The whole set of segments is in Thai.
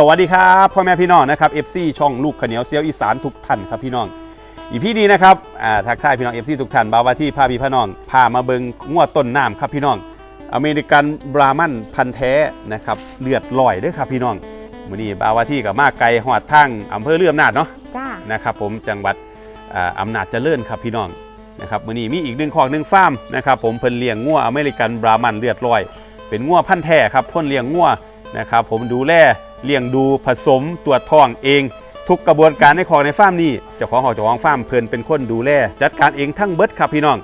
สวัสดีครับพ่อแม่พี่น้องนะครับ FC ช่องลูกขาวเหนียวเซียวอีสานทุกท่านครับพี่น้องอีพี่นี้นะครับอ่าทักทายพี่น้อง FC ทุกท่านบาวาที่พาพี่พี่น้องพามาเบิงงวดต้นน้ำครับพี่น้อง อเมริกันบรามันพันธุ์แท้นะครับเลือดลอยเด้วยครับพี่น้องมื้อนี้บาวาที่กับมาไกลหอดทั้งอำเภอเลื่อมนาดเนาะจ้านะครับผมจังหวัดอ่าอำนาจเจริญครับพี่น้องนะครับมื้อนี้มีอีกหนึ่งคอกหนึ่งฟาร์มนะครับผมเพิ่นเลี้ยงงัวอเมริกันบรามันเลือดลอย เป็นงัวพันธุ์แท้ครับคนเลี้ยงงัวนะครับผมดูแล เลี้ยงดูผสมตรวจท้องเอง ทุกกระบวนการในคอกในฟาร์มนี้เจ้าของหอเจ้าของฟาร์มเพิ่นเป็นคนดูแลจัดการเองทั้งเบิดครับพี่น้อง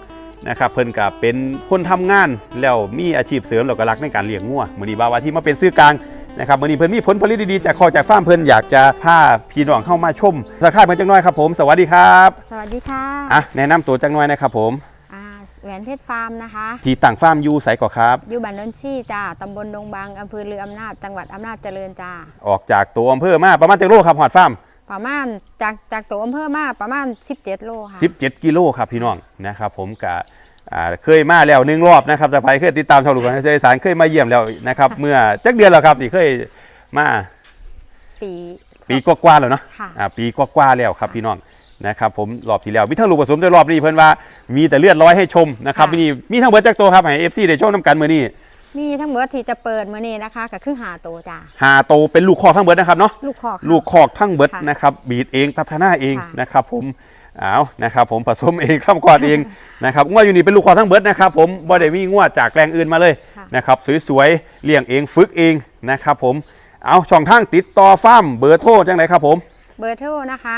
นะครับเพิ่นก็เป็นคนทำงานแล้วมีอาชีพเสริมแล้วก็รักในการเลี้ยงงัวมื้อนี้บาวาที่มาเป็นซื้อกลางนะครับวันนี้เพิ่นมีผลผลิตดีๆจากคอจากฟาร์มเพิ่นอยากจะพาพี่น้องเข้ามาชมสักค่ายเพิ่นจังน้อยครับผม สวัสดีครับ สวัสดีค่ะอะแนะนำตัวจังน้อยนะครับผมอ่า แหวนเพชรฟาร์มนะคะที่ต่างฟาร์มอยู่ไสก่อครับ อยู่บ้านโนนชี่จ้าตำบลดงบางอำเภอเรืออำนาจจังหวัดอำนาจเจริญจ้าออกจากตัวอำเภอมาประมาณจักโลครับหอดฟาร์มประมาณจากจากตัวอำเภอมาประมาณ 17 โลค่ะ17 กิโลครับพี่น้องนะครับผมกะอ่าเคยมาแล้วหนึ่งรอบนะครับจะไปเคยติดตามชาวลูกกันเจสารเคยมาเยี่ยมแล้วนะครับ เมื่อจักเดือนแล้วครับที่เคยมาปีปีกว่าๆแล้วเนาะค่ะอ่าปีกว่าๆแล้วครับพี่น้อง นะครับผมรอบที่แล้วมีทั้งลูกผสมแต่รอบนี้เพิ่นว่ามีแต่เลือดร้อยให้ชมนะครับมีมีทั้งเบิดจักตัวครับให้ FC ได้ชมน้ำกันมื้อนี้มีทั้งหมดที่จะเปิดมื้อนี้นะคะก็คือหาโตวจ้าหาโตเป็นลูกคอกทั้งเบิดนะครับเนาะลูกคอกค่ะลูกคอกทั้งเบิดค่ะนะครับบีดเองพัฒนาเองค่ะนะครับผมเอานะครับผมผสมเองข้ามกอดเองนะครับงวดอยู่นี่เป็นลูกคอกทั้งเบิดนะครับผมบ่ได้มีงวดจากแรงอื่นมาเลยค่ะนะครับสวยๆเลี้ยงเองฝึกเองนะครับผมเอาช่องทางติดต่อฟาร์มเบอร์โทรจังไหนครับผม เบอร์โทรนะคะ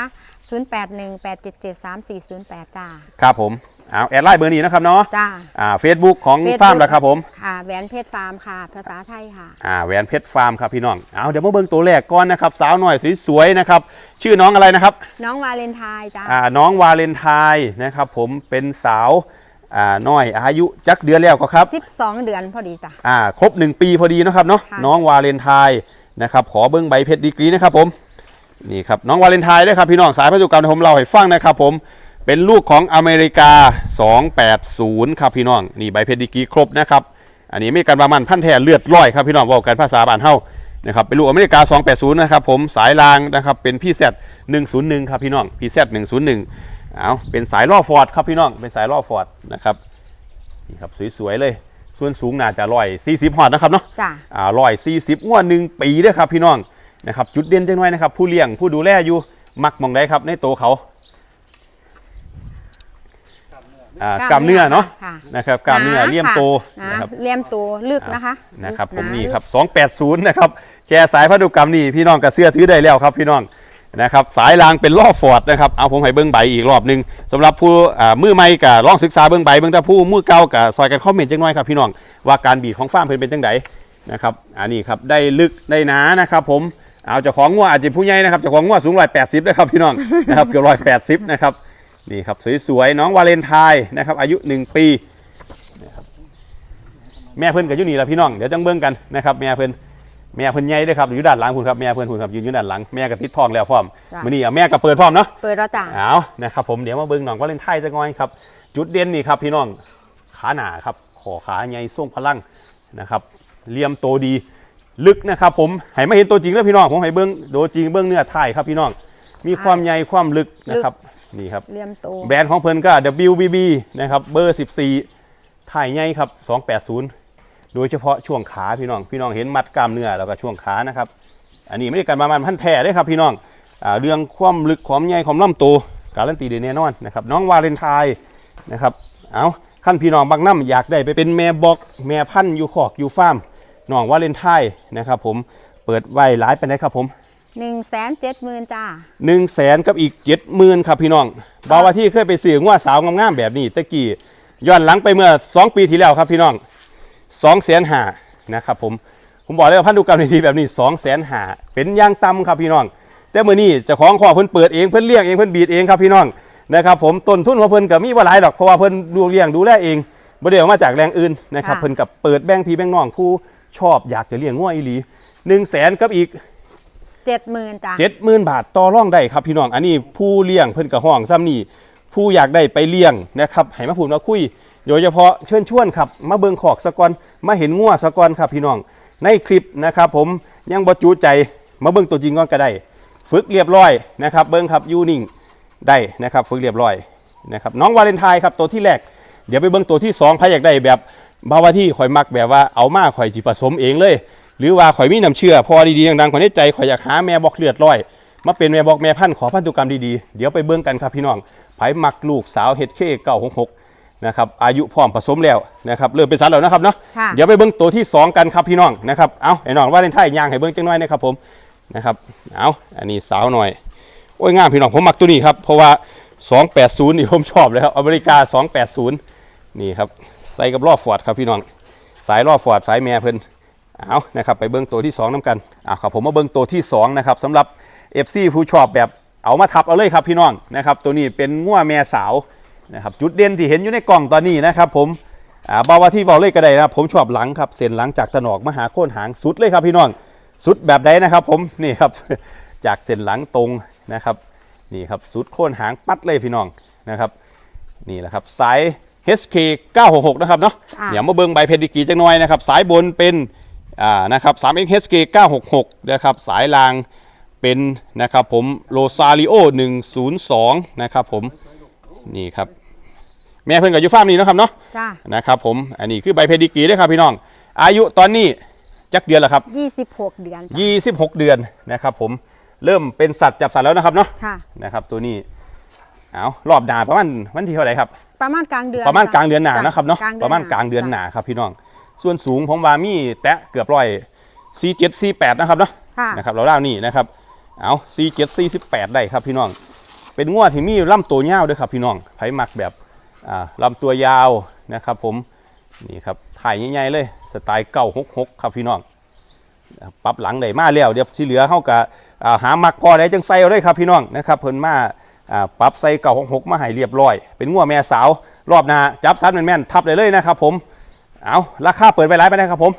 0818773408 จ้า ครับผมเอาแอดไลน์เบอร์นี้นะครับเนาะจ้า อ่าเฟซบุ๊กของ Facebook ฟาร์มแล้วครับผม ค่ะแหวนเพชรฟาร์มค่ะ ภาษาไทยค่ะ อ่าแหวนเพชรฟาร์มครับพี่น้องเอาเดี๋ยวมาเบิ่งตัวแรกก่อนนะครับ สาวหน่อยสวยๆนะครับ ชื่อน้องอะไรนะครับ น้องวาเลนไทน์จ้า อ่าน้องวาเลนไทน์นะครับผมเป็นสาวอ่าน้อยอายุจักเดือนแล้วก็ครับ 12 เดือนพอดีจ้ะ อ่าครบ 1 ปีพอดีเนาะครับเนาะค่ะ น้องวาเลนไทน์นะครับขอเบิ้งใบเพชรดีกรีนะครับผม นี่ครับน้องวาเลนไทน์ด้วยครับพี่น้องสายพันธุกรรมที่ผมเล่าให้ฟังนะครับผมเป็นลูกของอเมริกา 280 ครับพี่น้องนี่ใบเพชรดีกรีครบนะครับอันนี้ไม่การประมาณพันธุ์แท้เลือดร้อยครับพี่น้องบอกกันภาษาบ้านเฮานะครับเป็นลูกอเมริกา 280 นะครับผมสายรางนะครับเป็นพี่แซด101 ครับพี่น้องพี่แซด101เอาเป็นสายล่อฟอร์ดครับพี่น้องเป็นสายล่อฟอร์ดนะครับนี่ครับสวยๆเลยส่วนสูงน่าจะร้อยสี่สิบหอดนะครับเนาะจ้ะอ่าร้อยสี่สิบงวดหนึ่งปีเด้วยครับพี่น้อง นะครับจุดเด่นจังหน่อยนะครับ ผู้เลี้ยงผู้ดูแลอยู่มักมองได้ครับในตัวเขาอ่ากล้ามเนื้อเนาะค่ะนะครับกล้ามเนื้อหนาเลี่ยมค่ะโตหนานะครับเลี่ยมตัวลึกนะคะนะครับลึกผมหานี่ลึกครับ280นะครับแค่สายพันธุกรรมนี่พี่น้องกับเสื้อถือได้แล้วครับพี่น้องนะครับสายรางเป็นล่อฟอร์ดนะครับเอาผมให้เบิ้งใบอีกรอบหนึงสำหรับผู้อ่ามือใหม่กับลองศึกษาเบิ้งใบเบิ้งถ้าผู้มือเก่ากับซอยกันคอมเมนต์จังน้อยครับพี่น้องว่าการบีดของฟาร์มเพิ่นเป็นจังไดนะครับอันนี้ครับได้ลึกได้หนานะครับผม เอาเจ้าของงัวอาจจะผู้ใหญ่นะครับเจ้าของงัวสูง180ด้วยครับพี่น้องนะครับเกือบ180นะครับนี่ครับสวยๆน้องวาเลนไทน์นะครับอายุ1ปีแม่เพิ่นกับยุนี่ละพี่น้องเดี๋ยวจังเบิ่งกันนะครับแม่เพิ่นแม่เพิ่นใหญ่เด้อครับอยู่ด้านหลังคุณครับแม่เพิ่นคุณครับยืนอยู่ด้านหลังแม่ก็ติดทองแล้วพร้อมจ้ะมื้อนี้อะแม่ก็เปิดพร้อมเนาะเปิดแล้วจ้ะเอานะครับผมเดี๋ยวมาเบิ่งน้องวาเลนไทน์จังหน่อยครับ จุดเด่นนี่ครับพี่น้องขาหนาครับขอขาใหญ่ทรงพลังนะครับเหลี่ยมโตดี ลึกนะครับผมให้มาเห็นตัวจริงแล้วพี่น้องผมให้เบิ่งโดจริงเบิ่งเนื้อท้ายครับพี่น้อง มีความใหญ่ความลึกนะครับนี่ครับเลี่ยมตัวแบรนด์ของเพิ่นก็ WBB นะครับเบอร์ 14 ถ่ายใหญ่ครับ 280 โดยเฉพาะช่วงขาพี่น้อง พี่น้องเห็นมัดกล้ามเนื้อแล้วก็ช่วงขานะครับอันนี้ไม่ได้การประมาณพันแท้เด้ครับพี่น้องอาเรื่องความลึกความใหญ่ความลำตัวการันตีได้แน่นอนนะครับน้องวาเลนไทน์นะครับเอาขั้นพี่น้องบางน้ำอยากได้ไปเป็นแม่บอกแม่พันธุ์อยู่ขอกอยู่ฟาร์ม น้องวาเลนไทน์นะครับผมเปิดไว้หลายไปไหนใดครับผมหนึ่งแสนเจ็ดหมื่นจ้าหนึ่งแสนกับอีกเจ็ดหมื่นครับพี่น้องบาวาที่เคยไปซื้อว่าสาวงามๆแบบนี้ตะกี้ย้อนหลังไปเมื่อ2ปีที่แล้วครับพี่น้องสองแสนหานะครับผมผมบอกเลยว่าพันธุกรรมดีๆแบบนี้2องแสนหาเป็นอย่างต่ำครับพี่น้อง แต่เมื่อนี้เจ้าของขอเพิ่นเปิดเองเพิ่นเลี้ยงเองเพิ่นบีดเองครับพี่น้องนะครับผมต้นทุนของเพิ่นก็มีว่าหลายดอกเพราะว่าเพิ่นดูเลี้ยงดูแลเองบ่ได้เอามาจากแรงอื่นนะครับค่ะเพิ่นกับเปิดแบ่งพี่แบ่งน้องผู้ ชอบอยากจะเลี้ยงงัวอีหลีหนึ่งแสนกับอีกเจ็ดหมื่นจ้าเจ็ดหมื่นบาทต่อร่องได้ครับพี่น้องอันนี้ผู้เลี้ยงเพิ่นกับห้องซ้ำนี่ผู้อยากได้ไปเลี้ยงนะครับให้มาพูดมาคุยโดยเฉพาะเชิญชวนครับมาเบิงขอกสะกอนมาเห็นงัวสะกอนครับพี่น้อง ในคลิปนะครับผมยังบรจุใจมาเบิ้งตัวจริงก่อนก็ได้ ฝึกเรียบร้อยนะครับเบิ้งครับอยูนิ่งได้นะครับฝึกเรียบร้อยนะครับน้องวาเลนไทน์ครับตัวที่แรกเดี๋ยวไปเบิ้งตัวที่สองใครอยากได้แบบ บาวาที่ข่อยมักแบบว่าเอามาข่อยจิผสมเองเลย หรือว่าข่อยมีน้ำเชื่อ พอดีๆดังๆข่อยในใจข่อยอยากหาแม่บอกเลือดร้อย มาเป็นแม่บอกแม่พันธุ์ขอพันธุกรรมดีๆ เดี๋ยวไปเบิ้งกันครับพี่น้องไผมักลูกสาวเฮดเคเก้าหกหกนะครับอายุพร้อมผสมแล้วนะครับเริ่มเป็นสัตว์แล้วนะครับเนาะค่ะเดี๋ยวไปเบิ้งตัวที่ 2 กันครับพี่น้องนะครับเอาไอ้น้องว่าเล่นไทยย่างให้เบิ้งจังน้อยนะครับผมนะครับเอาอันนี้สาวหน่อยโอ้ยงามพี่น้องผมมักตัวนี้ครับเพราะว่า 280 นี่ผมชอบเลยครับอเมริกา 280 นี่ครับ ใส่กับล้อฟอร์ดครับพี่น้อง สายล้อฟอร์ดสายแม่เพิ่นเอานะครับไปเบิ้งตัวที่2น้ำกันอ่าครับผมมาเบิ้งตัวที่2นะครับสำหรับ FC ผู้ชอบแบบเอามาทับเอาเลยครับพี่น้องนะครับตัวนี้เป็นง่วแม่สาวนะครับจุดเด่นที่เห็นอยู่ในกล่องตอนนี้นะครับผมอ่าบาวาที่บอกเลยก็ได้นะครับผมชอบหลังครับเส้นหลังจากตะหนอกมหาโค่นหางสุดเลยครับพี่น้องสุดแบบใดนะครับผมนี่ครับจากเส้นหลังตรงนะครับนี่ครับสุดโค่นหางปัดเลยพี่น้องนะครับนี่แหละครับสาย HK 966นะครับเนาะอ่าเดี๋ยวมาเบิ่งใบเพดิกรีจังหน่อยนะครับ สายบนเป็นอ่านะครับ 3X HK 966นะครับสายล่างเป็นนะครับผมโรซาริโอ102นะครับผมนี่ครับ แม่เพิ่นกับยูฟาร์มนี่นะครับเนาะ จ้านะครับผม อันนี้คือใบเพดิกรีด้วยครับพี่น้อง อายุตอนนี้จักเดือนแล้วครับ26เดือนจ้ะ26 เดือนนะครับผม เริ่มเป็นสัตว์จับสัตว์แล้วนะครับเนาะ ค่ะ นะครับตัวนี้ เอารอบหนาประมาณวันที่เท่าไหร่ครับ ประมาณกลางเดือนประมาณกลางเดือนหนาจ้นะครับเนาะกลงดืประมาณกลางเดือนหนาครับพี่น้อง ส่วนสูงผมว่ามีแตะเกือบร้อย C7 C8 นะครับเนาะค่ะนะครับเราเล่านี่นะครับเอา C7 C18 ได้ครับพี่น้อง เป็นงวดที่มีลำตัวยาวด้วยครับพี่น้องไผมักแบบอ่าลำตัวยาวนะครับ ผมนี่ครับถ่ายใหญ่ๆเลยสไตล์เก้าหกหกครับพี่น้องปรับหลังได้มาแล้วเดี๋ยวที่เหลือเขาก็อ่าหามักพอได้จังใส่เอาเลยครับพี่น้องนะครับเพิ่นมาอ่า ปรับใส่เก่าหกหกมาให้เรียบร้อย เป็นงัวแม่สาว รอบหน้าจับซัดแม่นๆทับได้เลยนะครับผมเอาราคาเปิดไปร้ายไปได้ครับผม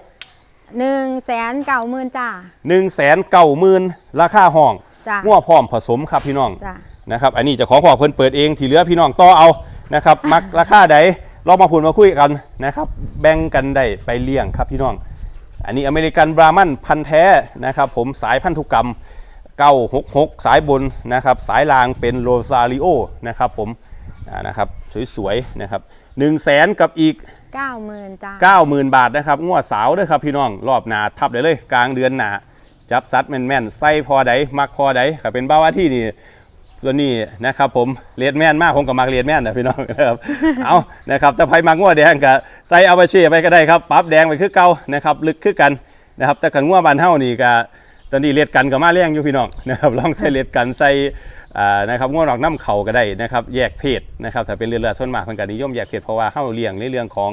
หนึ่งแสนเก้าหมื่นจ้า1นึ่งแสนเก้าหมื่นราคาห้องจ้ะงัวพร้อมผสมครับพี่น้องจ้านะครับอันนี้เจะของขอเพิ่นเปิดเองที่เหลือพี่น้องต่อเอานะครับมักราคาใดลองมาพูดมาคุยกันนะครับ แบ่งกันได้ไปเลี้ยงครับพี่น้อง อันนี้อเมริกันบรามันพันธุ์แท้นะครับ ผมสายพันธุกรรม 966 สายบนนะครับสายลางเป็นโรซาริโอนะครับผมอ่านะครับสวยๆนะครับ1 0 0 0 0แสนกับอีกเก้าหมื่นจ้า90,000 บาทนะครับงวดสาวด้วยครับพี่น้องรอบหนาทับได้เลย กลางเดือนหนาจับซัดแม่นๆไส้พอใดมักพอใดครับเป็นบ้าวาที่นี่ตัวนี้นะครับผมเลียดแม่นมากผมกับมักเลียดแม่นนะพี่น้องนะครับเอานะครับแต่ไผมักงวดแดงกับใส่เอาไปเช่ไปก็ได้ครับปรั๊บแดงไปคือเก่านะครับลึกคือกันนะครับแต่กันงวดบานเฮานี่ก็ ตอนนี้เลียดกันกับมาเลี้ยงอยู่พี่น้องนะครับลองใส่เลียดกันใส่อ่านะครับงวดออกน้ำเข่าก็ได้นะครับแยกเพศนะครับถ้าเป็นเรือเรือส่วนมากเพิ่นก็นิยมแยกเพศเพราะว่าเฮาเลี้ยงในเรื่องของ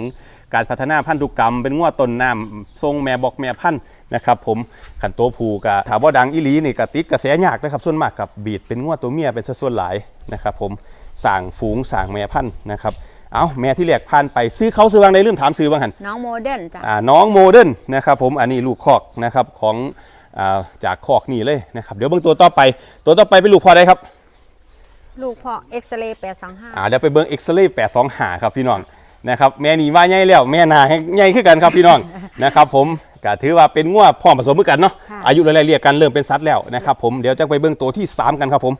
การพัฒนาพันธุกรรม เป็นงวดต้นน้ำทรงแม่บอกแม่พันธุ์นะครับผมขันตัวผูกะถามว่าดังอีหลีนี่กติดกระแสยากนะครับส่วนมากกับบีดเป็นงวดตัวเมียเป็นสัดส่วนหลายนะครับผมสั่งฝูงสั่งแม่พันธุ์นะครับเอาแม่ที่แหลกพันไปซื้อเขาซื้อวางในเรื่องถามซื้อบ้างหันน้องโมเดิร์นจ้าอ่าน้องโมเดิร์นนะครับผมอันนี้ลูกคอกนะครับของอา จากคอกนี่เลยนะครับเดี๋ยวเบิ่งตัวต่อไป ตัวต่อไปเป็นลูกพอได้ครับ ลูกพ่อเอ็กซเรย์แปดสองห้าอ่าเดี๋ยวไปเบิ่งเอ็กซเรย์แปดสองหาครับพี่น้องนะครับแม่นี่ว่าใหญ่แล้วแม่นาให้ใหญ่ขึ้นกันครับพี่น้องนะครับผมก็ถือว่าเป็นงัวพร้อมผสมมือกันเนาะอายุไล่ๆเรียกกันเริ่มเป็นสัตว์แล้วนะครับผมเดี๋ยวจะไปเบิ่งตัวที่ 3 กันครับผม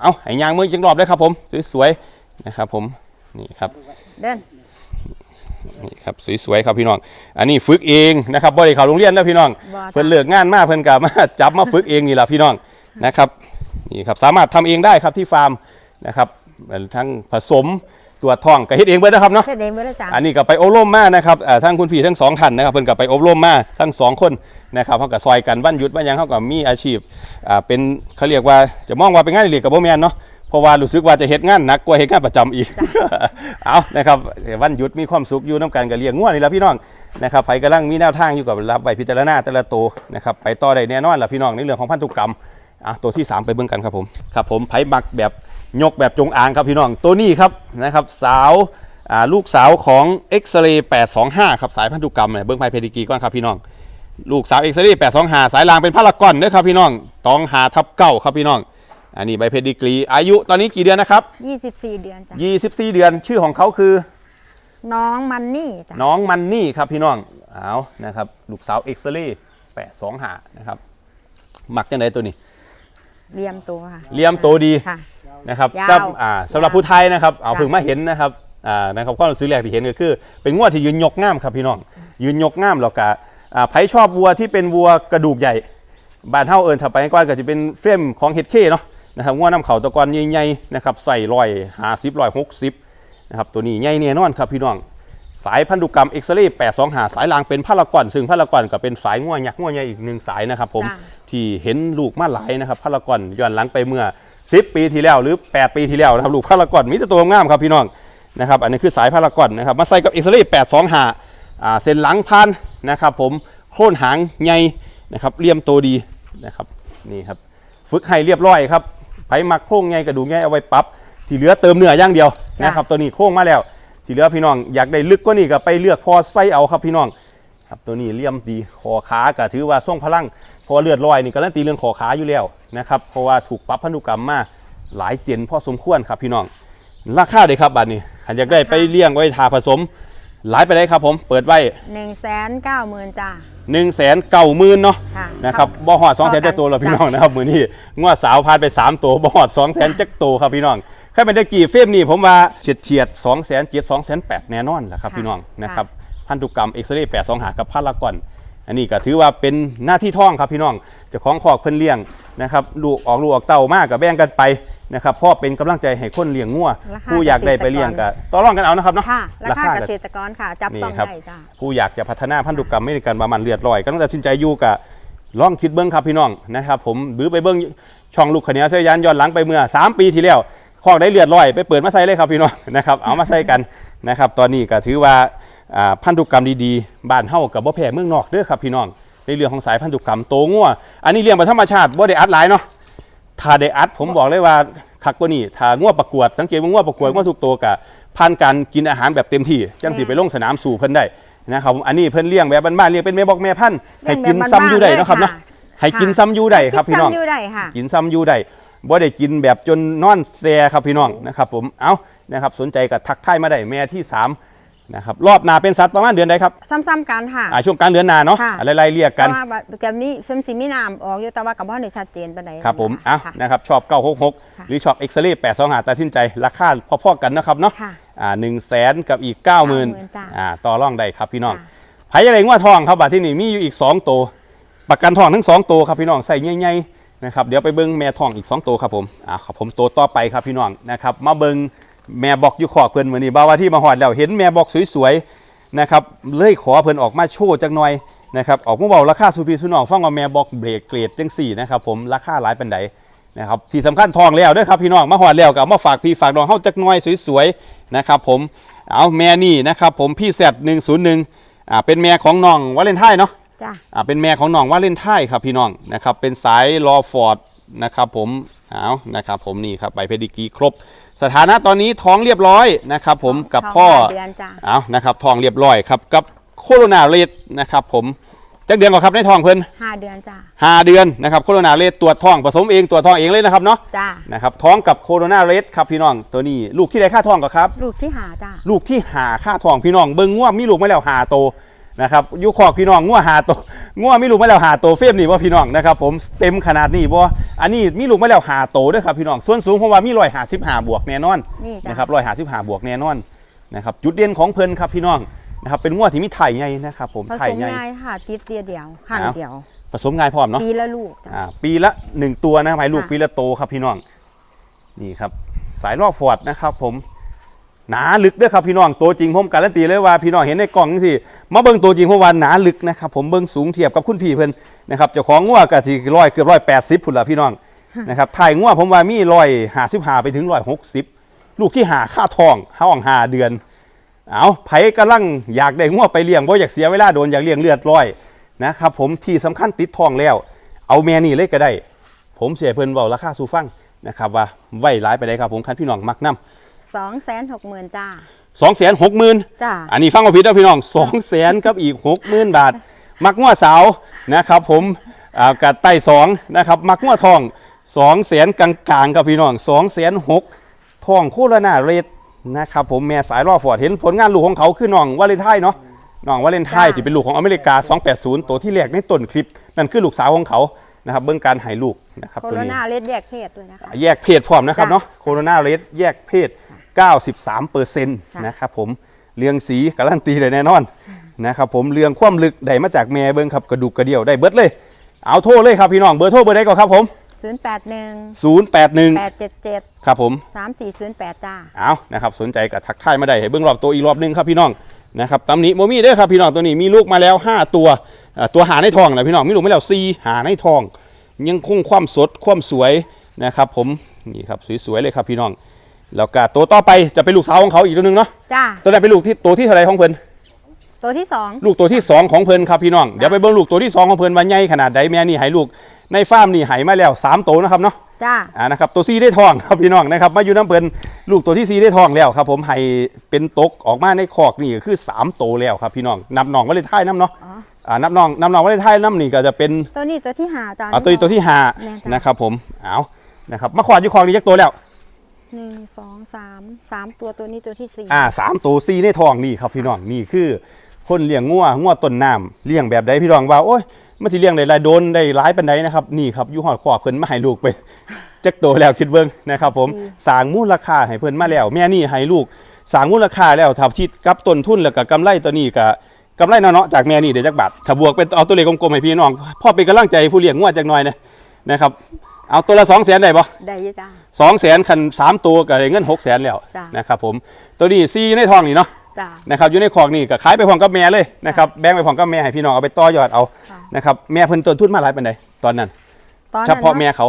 เอาไอ้ยางมือจังรอบเลยครับผมสวยๆนะครับผมนี่ครับเดิน นี่ครับสวยๆครับพี่น้อง อันนี้ฝึกเองนะครับบ่ได้เข้าโรงเรียนแล้วพี่น้องบ่จ้ะเพิ่นเลิกงานมาเพิ่นก็มาจับมาฝึกเองนี่แหละพี่น้องนะครับนี่ครับสามารถทำเองได้ครับที่ฟาร์มนะครับทั้งผสมตัวจท้องก็เฮ็ดเองเบิดนะครับเนาะเสด็จไปแล้วจ้าอันนี้ก็ไปอบรมมานะครับเอ่อทั้งคุณพี่ทั้งสองท่านนะครับเพิ่นก็ไปอบรมมาทั้งสองคนนะครับเขาก็ซอยกันวันหยุดวันหยังเขาก็มีอาชีพอ่าเป็นเขาเรียกว่าจะมองว่าเป็นงานอดิเรกกับบ่แม่นเนาะ เพราะว่ารู้สึกว่าจะเฮ็ดงานหนักกว่าเฮ็ดงานประจำอีก เอานะครับวันหยุดมีความสุขอยู่น้ำกันกับเลี้ยงงัวนี่แหละพี่น้องนะครับไปกำลังมีแนวทางอยู่กับรับไว้พิจารณาแต่ละตัวนะครับไปต่อได้แน่นอนล่ะพี่น้องในเรื่องของพันธุกรรมอะตัวที่ 3 ไปเบิ่งกันครับผมครับผมไผมักแบบยกแบบจงอางครับพี่น้องตัวนี้ครับนะครับสาวอ่าลูกสาวของเอ็กซเรย์825ครับสายพันธุกรรมเนี่ยเบิ่งไผเพดิกรีก่อนครับพี่น้อง ลูกสาวเอ็กซเรย์825 สายรางเป็นพารากอนเด้อครับพี่น้องตองหาทับเก้าครับพี่น้อง อันนี้ใบเพดิกรีอายุตอนนี้กี่เดือนนะครับยี่สิบสี่เดือนจ้า24 เดือนชื่อของเขาคือ น้องมันนี่จ้าน้องมันนี่ครับพี่น้องเอานะครับลูกสาวเอ็กซเรย์แปดสองหานะครับหมักจังไดตัวนี้เรียมตัวค่ะเลียมโตดีค่ะ นะครับยาวก็อ่าสำหรับผู้ไทยนะครับเอาจ้ะเพิ่งมาเห็นนะครับอ่านะครับความรู้สึกแรกที่เห็นก็คือ เป็นงวดที่ยืนยกง่ามครับพี่น้อง ยืนยกง่ามแล้วก็อ่าไผชอบวัวที่เป็นวัวกระดูกใหญ่ บ้านเฮาเอิญถ้าไปก่อนก็จะเป็นเฟรมของเฮดเคเนาะ นะครับงวดน้ำเขาตะกอนใหญ่ๆนะครับใส่ร้อยห้าสิบร้อยหกสิบนะครับตัวนี้ใหญ่แน่นอนครับพี่น้องสายพันธุกรรมเอ็กซเรย์8 2หาสายลางเป็นพารากอนซึ่งพารากอนก็เป็นสายง่วยักษ์ง่วใหญ่อีกหนึ่งสายนะครับผมจ้ะที่เห็นลูกมาหลายนะครับพารากอนย้อนหลังไปเมื่อ10ปีที่แล้วหรือ8ปีที่แล้วนะครับลูกพารากอนมีแต่ตัวงามครับพี่น้องนะครับอันนี้คือสายพารากอนนะครับมาใส่กับเอ็กซเรย์8 2หาอ่าเส้นหลังพันนะครับผมโค่นหางใหญ่นะครับเลี่ยมโตดีนะครับนี่ครับฝึกให้เรียบร้อยครับ ไผมักโครงใหญ่กระดูกใหญ่เอาไว้ปรับที่เหลือเติมเนื้อย่างเดียวจ้ะ นะครับตัวนี้โค้งมาแล้ว ที่เหลือพี่น้องอยากได้ลึกกว่านี้ก็ไปเลือกพอไส้เอาครับพี่น้องครับตัวนี้เลี่ยมดีคอขาก็ถือว่าส่งพลังเพอเลือดลอยนี่การันตีเรื่องคอขาอยู่แล้วนะครับเพราะว่าถูกปรับพันธุกรรมมาหลายเจนพอสมควรครับพี่น้อง ราคาเลยครับบัดนี้ขันอยากได้ไปเลี้ยงไว้ทาผสม หลายไปได้ครับผมเปิดไว้ หนึ่งแสนเก้าหมื่นจ้า 1นึ่งแสนเก้าหมื่นเนาะค่ะนะครับบ่หอดสองแสนเท่ากันจะตัวแล้วพี่น้องนะครับมือนี้งวดสาวพานไป3ตัวบ่หอดสองแสนจักตัวครับพี่น้องแค่เป็นตะกี้เฟรมนี่ผมว่าเฉียดเฉียดสองแสนเจ็ดสองแสนแปดแน่นอนแหละครับค่ะพี่น้องนะครับค่พันธุกรรมเอ็กซเรย์แปดสองหากับพารากอน อันนี้ก็ถือว่าเป็นหน้าที่ท่องครับพี่น้องเจ้าของคอกเพิ่นเลี้ยงนะครับลูกออกลูกออกเต่ามากกับแบ่งกันไปนะครับพ่อเป็นกำลังใจให้คนเลี้ยงงัวราคาผู้อยากได้ไปเลี้ยงก็ต่อรองกันเอานะครับเนาะค่ะราคาก็เกษตรกรค่ะ จับต้องนี่ครับได้จ้าผู้อยากจะพัฒนาพันธุกรรมไม่ในการบามันเลือดลอยก็ต้องตัดสินใจอยู่กับลองคิดเบิ้งครับพี่น้องนะครับผมหรือไปเบิ้งช่องลูกขเนียเสยยานย้อนหลังไปเมื่อ 3 ปีที่แล้วคอกได้เลือดลอย ไปเปิดมาใส่เลยครับพี่น้องนะครับเอามาใส่กันนะครับตอนนี้ก็ถือว่าอ่า พันธุกรรมดีๆบ้านเฮากับบ่แพ้เมืองนอกเด้อครับพี่น้องในเรื่องของสายพันธุกรรมโตงัวอันนี้เลี้ยงแบบธรรมชาติบ่ได้อัดหลายเนาะถ้าได้อัดผมบอกเลยว่าคักกว่านี้ถ้าง่วประกวดสังเกตว่าง่วประกวดง่วทุกตัวกับผ่านการกินอาหารแบบเต็มที่จังสิไปลงสนามสู่เพิ่นได้นะครับอันนี้เพิ่นเลี้ยงแบบบ้านๆเลี้ยงเป็นแม่บอกแม่พันธุ์ให้กินซ้ำอยู่ได้เนาะครับเนาะให้กินซ้ำอยู่ได้ครับพี่น้องกิซ้ำอยู่ได้ค่ะกินซ้ำอยู่ได้บ่ได้กินแบบจนนอนแซครับพี่น้องนะครับผมเอานะครับสนใจก็ทักทายมาได้แม่ที่สาม นะครับรอบหน้าเป็นสัตว์ประมาณเดือนใดครับซ้ำๆกันค่ะ อ่าช่วงกลางเดือนหน้าเนาะค่ะ อะไรไล่เรียกกัน แต่ว่าจะมีเซมซีมีน้ำออกอยู่แต่ว่ากับว่าในชัดเจนปานใดครับผมค่ะอะค่ะ นะครับชอบ 966ค่ะหรือชอบเอ็กซเรย์8 2หาตัดสินใจ ราคาพอๆกันนะครับเนาะค่ะอ่าหนึ่งแสนกับอีก 90,000 จ้ะอ่าต่อรองได้ครับพี่น้องค่ะ ไผอะไรว่าทองครับบัดที่นี่มีอยู่อีก 2 ตัว ประกันทองทั้ง 2 ตัวครับพี่น้องใส่ใหญ่ๆนะครับเดี๋ยวไปเบิ้งแม่ทองอีก 2 ตัวครับผมอ่าครับผมตัวต่อไปครับพี่น้องนะครับมาเบิ้ง แม่บอกอยู่ขอบเพิ่นมื้อนี้บ่าวว่าที่มาหอดแล้วเห็นแม่บอกสวยๆนะครับเลยขอเพิ่นออกมาโชว์จักหน่อยนะครับออกมาเว้าราคาสุพีสุนองฟังว่าแม่บอกเบรกเกรดจังสี่นะครับผมราคาหลายปานใดนะครับที่สำคัญทองแล้วเด้วยครับพี่น้องมาหอดแล้วก็เอามาฝากพี่ฝากน้องเฮาจักหน่อยสวยๆนะครับผมเอาแม่นี่นะครับผมพี่แซดหนึ่งศูนย์หนึ่งอ่าเป็นแม่ของน้องวาเลนไทน์เนาะจ้าอ่าเป็นแม่ของน้องวาเลนไทน์ครับพี่น้องนะครับเป็นสายรอฟอร์ดนะครับผมเอานะครับผมนี่ครับใบเพดิกรีครบ สถานะตอนนี้ท้องเรียบร้อยนะครับผมกับท้องพ่อห้าเดือนจ้ะเอานะครับท้องเรียบร้อยครับกับโคโรนาเรดนะครับผมจักเดือนก่อนครับในท้องเพิ่นห้าเดือนจ้าห้าเดือนนะครับโคโรนาเรดตรวจท้องผสมเองตรวจท้องเองเลยนะครับเนาะจ้านะครับท้องกับโคโรนาเรสครับพี่น้องตัวนี้ ลูกที่ได้ค่าท้องก็ครับ ลูกที่หาจ้าลูกที่หาค่าท้องพี่น้องเบิ้งง่วมีลูกไม่แล้วหาโต นะครับอยุคอกพี่น้องง่วหาโตง่วมีลูกไม่แล้วหาโตเฟรมนี่ว่าพี่น้องนะครับผมเต็มขนาดนี้บ่อันนี้มีลูกไม่แล้วหาโตด้วยครับพี่น้องส่วนสูงเพราะว่ามีรอยหาสิบหาบวกแน่นอนนี่จ้านะครับรอยหาสิบหาบวกแน่นอนนะครับจุดเด่นของเพิ่นครับพี่น้องนะครับเป็นง่วที่มีไถ่ใหญ่นะครับผมผไถ่สมใหญ่ ง่ายค่ะติดเดียวเดียวข้างเอาเดียว ผสมง่ายพร้อมเนาะปีละลูกจ้าอ่าปีละหนึ่งตัวนะครับให้ลูกค่ะ ปีละโตครับพี่น้องนี่ครับสายล่อฟอร์ดนะครับผม หนาลึกเด้วยครับพี่น้องตัวจริงผมการันตีเลยว่าพี่น้องเห็นในกล่องสิมาเบิ่งตัวจริงเพราะว่าหนาลึกนะครับผมเบิ่งสูงเทียบกับคุณพี่เพิ่นนะครับเจ้าของงัวกะสิร้อยเกือบร้อยแปดสิบพุ่นละพี่น้องนะครับถ่ายงัวผมว่ามีร้อยห้าสิบห้าไปถึงร้อยหกสิบลูกที่หาค่าทองห้องหาเดือน เอาไผกำลังอยากได้งัวไปเลี้ยงบ่อยากเสียเวลาโดนอยากเลี้ยงเลือดร้อยนะครับผมที่สำคัญติดทองแล้ว เอาแม่นี่เลยก็ได้ ผมเสียเพิ่นเว้าราคาสู่ฟังนะครับว่าไว้หลายไปได้ครับผมคันพี่น้องมักนำ สองแสนหกหมื่นจ้า260,000จ้าอันนี้ฟังเอาผิดนะพี่น้อง200,000กับอีก60,000บาท มักงัวสาวนะครับผมอ่ากับไต้สองนะครับ มักงัวทอง200,000กลางๆกับพี่น้อง206,000ทองโคโรนาเรดนะครับผมแม่สายรอฟอร์ดเห็นผลงานลูกของเขาคือน้องวาเลนไทน์เนาะน้องวาเลนไทน์ที่เป็นลูกของอเมริกา 280 ตัวที่แรกในต้นคลิป นั่นคือลูกสาวของเขานะครับเบื้องการใหายลูกนะครับโคตัวโรนี้นาเลดแยกเพศด้วยนะคะแยกเพศพร้อมนะครับจ้ะเนาะโคโรนาเรสแยกเพศ 93เปอร์เซ็นต์ค่ะนะครับผมเรืองสีการันตีเลยแน่นอนนะครับผมเรืองความลึกได้มาจากแม่เบิ้งครับกระดูกกระเดี่ยวได้เบิดเลย เอาโทรเลยครับพี่น้องเบอร์โทรเบอร์ใดก่อนครับผม081 081 877 ครับผม3408 จ้าเอานะครับสนใจก็ทักทายมาได้ให้เบิ้งรอบตัวอีกรอบหนึงครับพี่น้องนะครับตำหนิโมมี่เด้อครับพี่น้องตัวนี้มีลูกมาแล้ว 5 ตัวอ่าตัวหาในทองนะพี่น้องมีลูกมาแล้ว4หาในทอง ยังคงความสดความสวยนะครับผมนี่ครับสวยๆเลยครับพี่น้อง แล้วก็ตัวต่อไปจะเป็นลูกสาวของเขาอีกตัวหนึงเนาะจ้าตัวนั้นเป็นลูกที่ตัวที่เท่าไหรของเพิ่นตัวที่ลูกตัวที่สองของเพิ่นครับพี่น้องเดี๋ยวไปเบิ่งลูกตัวที่สองของเพิ่นว่าใหญ่ขนาดใดแม่นี่ให้ลูกในฟาร์มนี่ให้มาแล้วสามตัวนะครับเนาะ2จ้าอ่านะครับตัวซีได้ทองครับพี่น้องนะครับมาอยู่น้ำเพิ่นลูกตัวที่ซีได้ทองแล้วครับ ผมให้เป็นตกออกมาในคอกนี่ก็คือสามตัวแล้วครับพี่น้องนับน้องว่าเลยท้ายน้ำเนาะอ๋ออ่านับน้องนับน้องว่าเลยท้ายน้ำนี่ก็จะเป็นตัวนี้ตัวที่หาจ้า อ่าตัวนี้ตัวที่ห้าแม่นจ้ะ นะครับผมเอานะครับมาขวาดอยู่คอกนี้จักตัวแล้ว หนึ่งสองสามสามตัวตัวนี้ตัวที่สี่อ่าสามตัวซีในทองนี่ครับพี่น้องนี่คือ คนเลี้ยงงัวงัวต้นน้ำเลี้ยงแบบใดพี่น้องว่าโอ้ยมันสิเลี้ยงได้หลายโดนได้หลายปันใดนะครับนี่ครับอยู่หอดขอบเพิ่นมาให้ลูกไป จักโตแล้วคิดเบิ่งนะครับผมสร้างมูลค่าให้เพิ่นมาแล้ว แม่นี่ให้ลูกสร้างมูลค่าแล้วถ้าทิดกับต้นทุนแล้วก็กำไรตัวนี้ก็กำไรเนาะๆจากแม่นี่เดี๋ยวจักบาทถ้าบวกเป็นเอาตัวเลขกลมๆให้พี่น้องพ่อเป็นกำลังใจผู้เลี้ยงงัวจักหน่อยนะนะครับ เอาตัวละ2 0 0 0 0 0ได้บ่ได้อยี่จ้าสองแสนคันสามตัวก็ได้เงินหกแสนแล้วจ้ะนะครับผมตัวนี้ซีอยู่ในทองนี่เนาะจ้านะครับอยู่ในคอกนี่ก็ขายไปพร้อมกับแม่เลยนะครับแบ่งไปพร้อมกับแม่ให้พี่น้องเอาไปต่อยอดเอาค่ะนะครับแม่เพิ่นต้นทุนมาหลายปานใดตอนนั้นตอนเฉนั้นพาะแม่เขา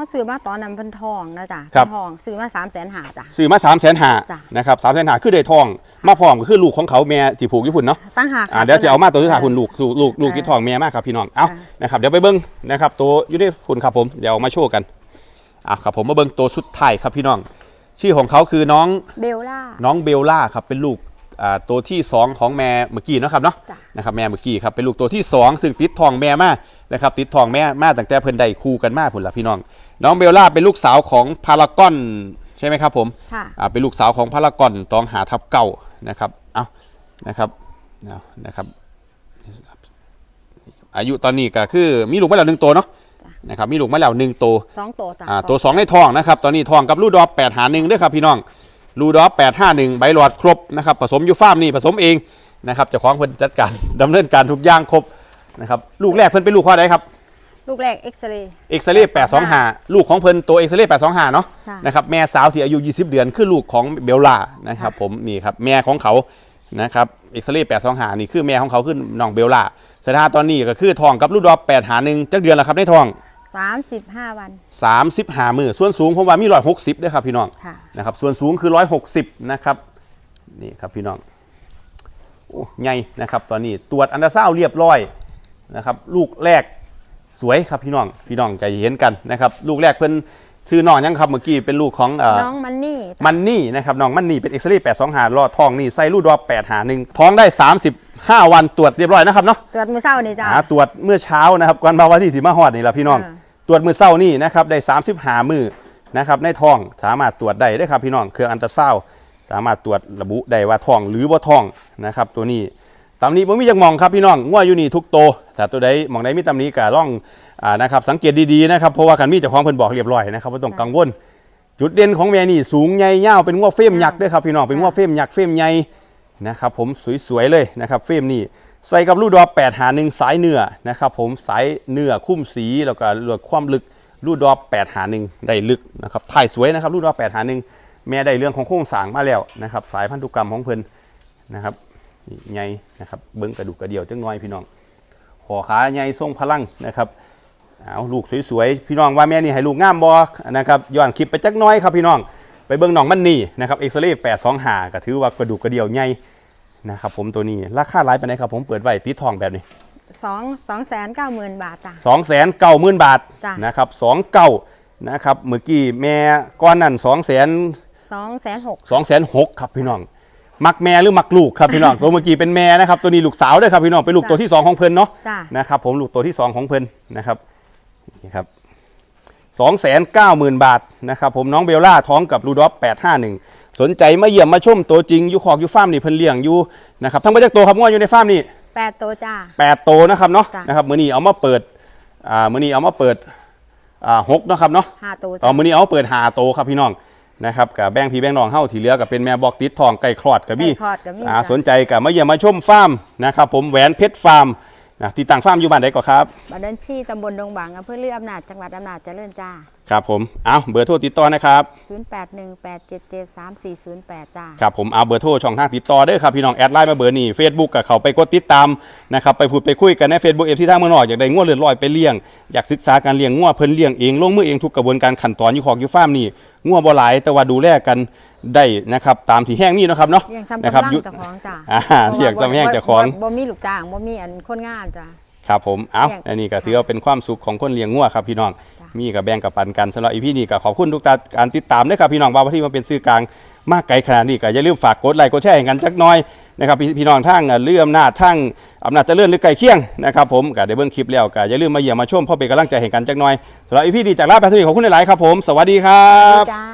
เขาซื้อมาตอนนั้นเพิ่นทองนะจ้ะครับ เพิ่นทองซื้อมาสามแสนหาจ้ะ ซื้อมา3 5 0 0 0จ้ะ นะครับ3 5 0 0 0คือได้ทอง มาพร้อมก็คือลูกของเขาแม่ที่ผูกญี่ปุ่นเนาะตั้งหากอ่าเดี๋ยวจะเอามาตัวที่ถ่ายคุณลูกลูกลูกลูกที่ทองแม่มากครับพี่น้องเอาค่ะนะครับเดี๋ยวไปเบิ้งนะครับตัวอยู่ในคุณครับผมเดี๋ยวเอามาโชว์กันอะครับผมมาเบิ้งตัวสุดท้ายครับพี่น้อง ชื่อของเขาคือน้อง เบลล่า น้องเบลล่าครับเป็นลูกอ่าตัวที่ 2 ของแม่เมื่อกี้เนาะครับเนาะจ้ะ นะครับแม่เมื่อกี้ครับเป็นลูกตัวที่ 2 ซึ่งติดทองแม่มานะครับติดทองแม่มาตั้งแต่เพิ่นได้คู่กันมาพุ่นละพี่น้อง น้องเบลล่าเป็นลูกสาวของพารากอนใช่ไหมครับผมค่ะอ่าเป็นลูกสาวของพารากอนตองหาทับเก่านะครับเอานะครับเอานะครับ อายุตอนนี้ก็คือมีลูกมาแล้วหนึ่งตัวเนาะนะครับมีลูกมาแล้วหนึ่งตัวสองตัวจ้ะอ่าตัว2ในทองนะครับ ตอนนี้ทองกับลูดอป8หาหนึ่งด้วยครับพี่น้องลูดอป8 5 1ใบหลอดครบนะครับผสมอยู่ฟาร์มนี่ผสมเองนะครับเจ้าของเพิ่นจัดการดำเนินการทุกอย่างครบนะครับลูกแรกเพิ่นเป็นลูกข้อใดครับ ลูกแรกเอ็กซเรย์เอ็กซเรย์825ลูกของเพิ่นตัวเอ็กซเรย์825เนาะค่ะนะครับแม่สาวที่อายุ 20 เดือนคือลูกของเบลล่านะครับผมนี่ครับแม่ของเขานะครับเอ็กซเรย์825นี่คือแม่ของเขาคือน้องเบลล่าสถานะตอนนี้ก็คือทองกับลูกดอป8หาหนึ่งจักเดือนแล้วครับในทองสามสิบห้าวัน 35มือส่วนสูงผมว่ามี160ด้วยครับพี่น้องค่ะนะครับส่วนสูงคือ 160 นะครับนี่ครับพี่น้องโอ้ใหญ่นะครับ ตอนนี้ตรวจอันดาซาวด์เรียบร้อยนะครับ ลูกแรก สวยครับพี่น้องพี่น้องใจเห็นกันนะครับลูกแรกเพิ่นชื่อน้องยังครับเมื่อกี้เป็นลูกของเอ่อน้องมันนี่จ้ะมันนี่นะครับน้องมันนี่เป็นเอ็กซเรย์8 2หารอดทองนี่ใส่ลูกดอป8หาหนึ่งท้องได้35วันตรวจเรียบร้อยนะครับเนาะตรวจมือเศร้านี่จ้ะหาตรวจเมื่อเช้านะครับก่อนมาวันที่สิมาฮอดนี่ละพี่น้องอ่าตรวจมือเศร้านี่นะครับได้30หามือนะครับในท้องสามารถตรวจได้ได้อครับพี่น้องเครื่องอันตราซาวด์สามารถตรวจระบุได้ว่าท้องหรือว่าท้องนะครับตัวนี้ ตำหนี้ผมมีจักมองครับพี่น้องง่วอยู่นี่ทุกโตแต่ตัวใดมองใดมีตำหนี้ก็ร่องอ่านะครับสังเกตดีๆนะครับเพราะว่าคันมีเจ้าของเพิ่นบอกเรียบร้อยนะครับว่าต้องกังวล จุดเด่นของแม่นี่สูงใหญ่ยาวเป็นง้วเฟรมยักษ์ด้วยครับพี่น้องเป็นง้วเฟรมยักษ์เฟรมใหญ่นะครับผมสวยๆเลยนะครับเฟรมนี่ใส่กับลูกดอก8หาหนึ่งสายเนื้อนะครับผมสายเนื้อคุ้มสีแล้วก็ลดความลึกลูกดอก8หาหนึ่งได้ลึกนะครับถ่ายสวยนะครับลูกดอก8หาหนึ่งแม่ได้เรื่องของโครงสร้างมาแล้วนะครับสายพันธุกรรมของเพิ่นนะครับ ใหญ่นะครับเบิ้งกระดูกกระเดี่ยวจังน้อยพี่น้องขอขาใหญ่ทรงพลังนะครับเอาลูกสวยๆพี่น้องว่าแม่นี่ให้ลูกงามบอนะครับย้อนคลิปไปจักหน้อยครับพี่น้องไปเบิ่งน้องมันนี่นะครับเอ็กซเรย์แปดสองหาก็ถือว่ากระดูกกระเดี่ยวใหญ่นะครับผมตัวนี้ราคาหลายไปไหนใดครับผมเปิดไว้ติดทองแบบนี้สองสองแสนเก้าหมื่นบาทจ้ะ2 9 0 0 0 0บาทจ้ะนะครับสองเก้านะครับเมื่อกี้แม่ก้อนนั่น2 0 0 0 0สองแสนหก2 0 0 0 0ครับพี่น้อง มักแม่หรือมักลูกครับพี่น้อง ตัวเมื่อกี้เป็นแม่นะครับตัวนี้ลูกสาวด้วยครับพี่น้องเป็นลูกตัวที่สองของเพิ่นเนาะจ้ะ นะครับผมลูกตัวที่2ของเพิ่นนะครับนี่ครับสองแสนเก้าหมื่นบาทนะครับผมน้องเบลล่าท้องกับรูดอฟแปดห้าหนึ่งสนใจมาเยี่ยมมาชมตัวจริงอยู่ขอกอยู่ฟาร์มนี่เพิ่นเลี้ยงอยู่นะครับทั้งประจักตัวครับง้ออยู่ในฟาร์มนี่ แปดตัวจ้า แปดตัวนะครับเนาะจ้ะ นะครับมือนี้เอามาเปิดอ่ามื้อนี้เอามาเปิดอ่าหกเนาะครับเนาะห้าตัวเอาจ้ะมื้อนี้เอามาเปิดหาโตครับพี่น้อง นะครับกับแบ่งพี่แบ่งน้องเฮาที่เหลือก็เป็นแม่บอกติดทองไก่คลอดกับไก่พี่คลอดกับมีอ่าจ้ะ สนใจก็มาเยี่ยมมาชมฟาร์มนะครับผมแหวนเพชรฟาร์ม นะที่ตั้งฟาร์มอยู่บ้านใดก็ครับบ้านเดินชี่ตำบลดงบางอำเภอเรืออำนาจจังหวัดอำนาจเจริญจ้า ครับผมเอาเบอร์โทรติดต่อนะครับ0818773408 จ้า ครับผมเอาเบอร์โทรช่องทางติดต่อเด้อครับพี่น้องแอดไลน์มาเบอร์นี้ Facebook กับเขาไปกดติดตามนะครับไปพูดไปคุยกันใน Facebook เอฟที่ทางเมืองนอกอยากได้งวดเลือดลอยไปเลี้ยงอยากศึกษาการเลี้ยงงวดเพิ่นเลี้ยงเองลงมือเองทุกกระบวนการขั้นตอนอยู่ของอยู่ฟาร์มนี่งวดบ่หลายแต่ว่าดูแลกัน ได้นะครับตามที่แห้งนี่เนาะครับเนาะเลี้ยงซ้ำนะกำครัลังยุเจ้าของจ้าอ่าเลี้ยงซ้ำแห้งเจ้าของ บ่มีลูกจ้างบ่มีอันคนงานจ้าครับผม เอาเลี้ยงอันนี้ก็ถือว่าเป็นความสุขของคนเลี้ยงงัวครับพี่น้อง จ้ะ มีกับแบ่งกับปันกันสำหรับอีพีนี้ก็ขอบคุณทุกท่านการติดตามด้วยครับพี่น้องว่าที่มาเป็นสื่อกลางมากไกลขนาดนี้ก็อย่าลืมฝากกดไลค์กดแชร์ให้กันจักหน่อยนะครับพี่พี่น้องทั้งเลื่อมหน้าจทั้งอำนาจเจริญหรือไก่เคียงนะครับผมก็ได้เบิ่งคลิปแล้วก็อย่าลืมมาเยี่ยมมาชมเพ่อเป็นกำลังใจให้กันจักหน่อยสำหรับอีพีนี้จากลาไปสวัสดีขอบคุณหลายๆครับผม สวัสดีครับ จ้า